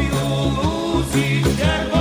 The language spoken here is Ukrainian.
Ой, у лузі червоно.